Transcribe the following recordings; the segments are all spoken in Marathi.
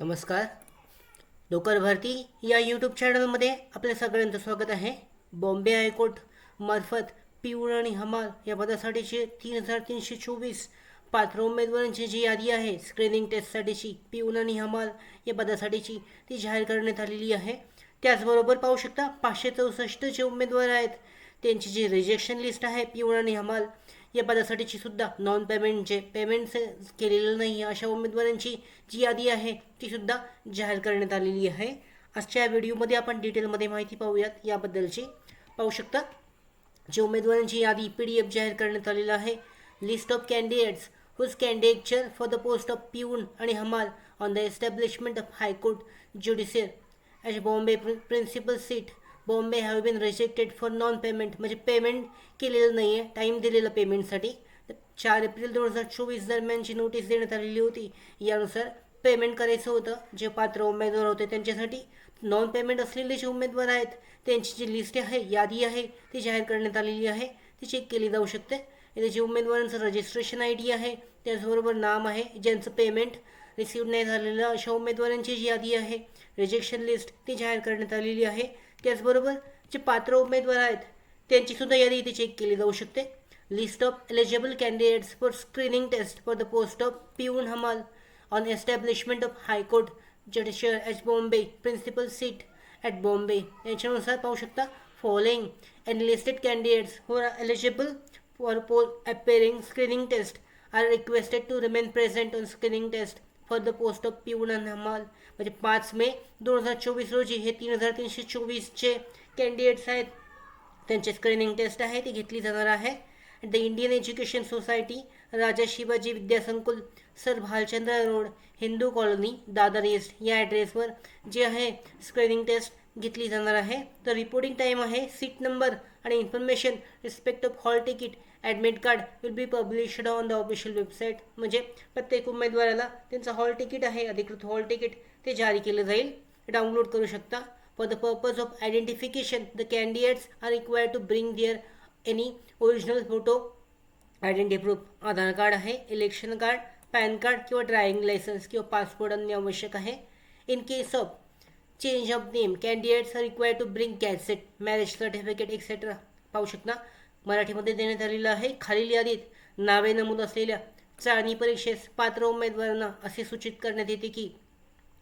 नमस्कार. डोकर भारती या यूट्यूब चॅनलमध्ये आपल्या सगळ्यांचं स्वागत आहे. बॉम्बे हायकोर्ट मार्फत पिऊळ आणि हमाल या पदासाठीचे तीन हजार तीनशे चोवीस पात्र उमेदवारांची जी यादी आहे स्क्रीनिंग टेस्टसाठीची पिऊल आणि हमाल या पदासाठीची ती जाहीर करण्यात आलेली आहे. त्याचबरोबर पाहू शकता पाचशे चौसष्ट जे उमेदवार आहेत त्यांची जी रिजेक्शन लिस्ट आहे पिऊळ आणि हमाल या पदासाठीची सुद्धा नॉन पेमेंटचे पेमेंट केलेलं नाही अशा उमेदवारांची जी यादी आहे ती सुद्धा जाहीर करण्यात आलेली आहे. आजच्या या व्हिडिओमध्ये आपण डिटेलमध्ये माहिती पाहूयात. याबद्दलची पाहू शकता जे उमेदवारांची यादी पी डी एफ जाहीर करण्यात आलेलं आहे. List of candidates whose candidature for the post of peon आणि हमाल on the establishment of high court judicial as Bombay principal seat Bombay have been rejected for non payment म्हणजे पेमेंट केलेलं नाही आहे टाईम दिलेलं पेमेंटसाठी चार एप्रिल दोन हजार चोवीस दरम्यानची नोटीस देण्यात आलेली होती यानुसार पेमेंट करायचं होतं. जे पात्र उमेदवार होते त्यांच्यासाठी नॉन पेमेंट असलेले जे उमेदवार आहेत त्यांची जी लिस्ट आहे यादी आहे ती जाहीर करण्यात आलेली आहे. ती चेक केली जाऊ शकते. इथे जे उमेदवारांचं रजिस्ट्रेशन आय डी आहे त्याचबरोबर नाम आहे ज्यांचं पेमेंट रिसीव्ह नाही झालेलं अशा उमेदवारांची जी यादी आहे रिजेक्शन लिस्ट ती जाहीर करण्यात आलेली आहे. त्याचबरोबर जे पात्र उमेदवार आहेत त्यांची सुद्धा यादी इथे चेक केली जाऊ शकते. List of eligible candidates for screening test for the post of peon हमाल on establishment of high court judicial H Bombay principal seat at Bombay यांच्यानुसार पाहू शकता following enlisted candidates who are eligible for poll appearing screening test are requested to remain present on screening test for the post of peon and हमाल म्हणजे पाच मे दोन हजार चोवीस रोजी हे तीन हजार तीनशे चोवीसचे कॅन्डिडेट्स आहेत. त्यांची स्क्रीनिंग टेस्ट आहे ती घेतली जाणार आहे. The Indian education society Raja Shivaji Vidyasankul sir Bhalchandra road Hindu colony Dadar east या ॲड्रेसवर जे आहे स्क्रीनिंग टेस्ट घेतली जाणार आहे. तर रिपोर्टिंग टाईम आहे सीट नंबर आणि information respect of hall ticket admit card will be published on the official website म्हणजे प्रत्येक उमेदवाराला त्यांचं हॉल तिकीट आहे अधिकृत हॉल तिकीट ते जारी केलं जाईल. डाउनलोड करू शकता. For the purpose of identification the candidates are required to bring their any original photo identity proof Aadhaar card आहे इलेक्शन कार्ड पॅन कार्ड किंवा ड्रायव्हिंग लायसन्स किंवा पासपोर्ट आणणे आवश्यक आहे. In case of change of name candidates are require to bring gazette marriage certificate etcetera पाहू शकता. मराठीमध्ये देण्यात आलेलं आहे. खालील यादीत नावे नमूद असलेल्या चाळणी परीक्षेस पात्र उमेदवारांना असे सूचित करण्यात येते की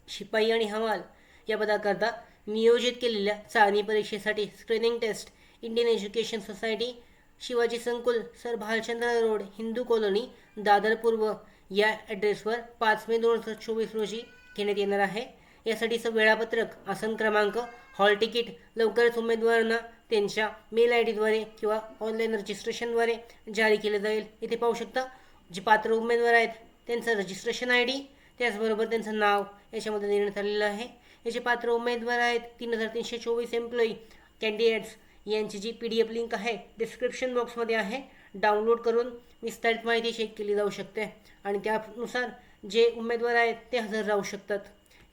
शिपाई आणि हवाल या पदाकरता नियोजित केलेल्या चाळणी परीक्षेसाठी screening test Indian education society Shivaji Sankul sir Bhalchandra road Hindu colony Dadar पूर्व या ॲड्रेसवर पाच मे दोन हजार चोवीस रोजी घेण्यात येणार आहे. यासाठीचं वेळापत्रक आसन क्रमांक हॉल तिकीट लवकरच उमेदवारांना त्यांच्या मेल आय डीद्वारे किंवा ऑनलाईन रजिस्ट्रेशनद्वारे जारी केलं जाईल. इथे पाहू शकता जे पात्र उमेदवार आहेत त्यांचं रजिस्ट्रेशन आय डी त्याचबरोबर त्यांचं नाव याच्यामध्ये देण्यात आलेलं आहे. याचे पात्र उमेदवार आहेत तीन हजार तीनशे चोवीस एम्प्लॉई कॅन्डिडेट्स यांची जी पी डी एफ लिंक आहे डिस्क्रिप्शन बॉक्समध्ये आहे. डाउनलोड करून विस्तारित माहिती चेक केली जाऊ शकते. आणि त्यानुसार जे उमेदवार आहेत ते हजर राहू शकतात.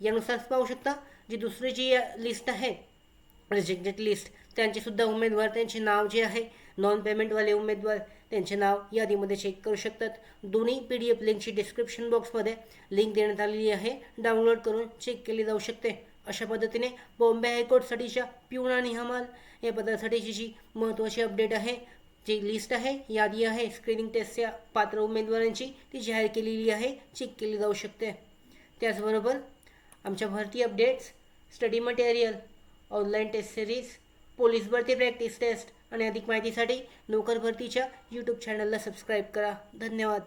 यानुसार पाहू शकता जी दुसरी जी लिस्ट आहे रिजेक्टेड लिस्ट त्यांचेसुद्धा उमेदवार त्यांचे नाव जे आहे नॉन पेमेंटवाले उमेदवार त्यांचे नाव यादीमध्ये चेक करू शकतात. दोन्ही पी डी एफ लिंकची डिस्क्रिप्शन बॉक्समध्ये लिंक देण्यात आलेली आहे. डाउनलोड करून चेक केली जाऊ शकते. अशा पद्धतीने बॉम्बे हायकोर्टसाठीच्या पिऊण आणि हमाल या पदासाठीची जी महत्त्वाची अपडेट आहे जी लिस्ट आहे यादी आहे स्क्रीनिंग टेस्टच्या पात्र उमेदवारांची ती जाहीर केलेली आहे चेक केली जाऊ शकते. त्याचबरोबर आमच्या भरती updates study material online test series police भरती प्रॅक्टिस टेस्ट आणि अधिक माहितीसाठी नोकर भरतीच्या यूट्यूब चॅनलला सबस्क्राईब करा. धन्यवाद.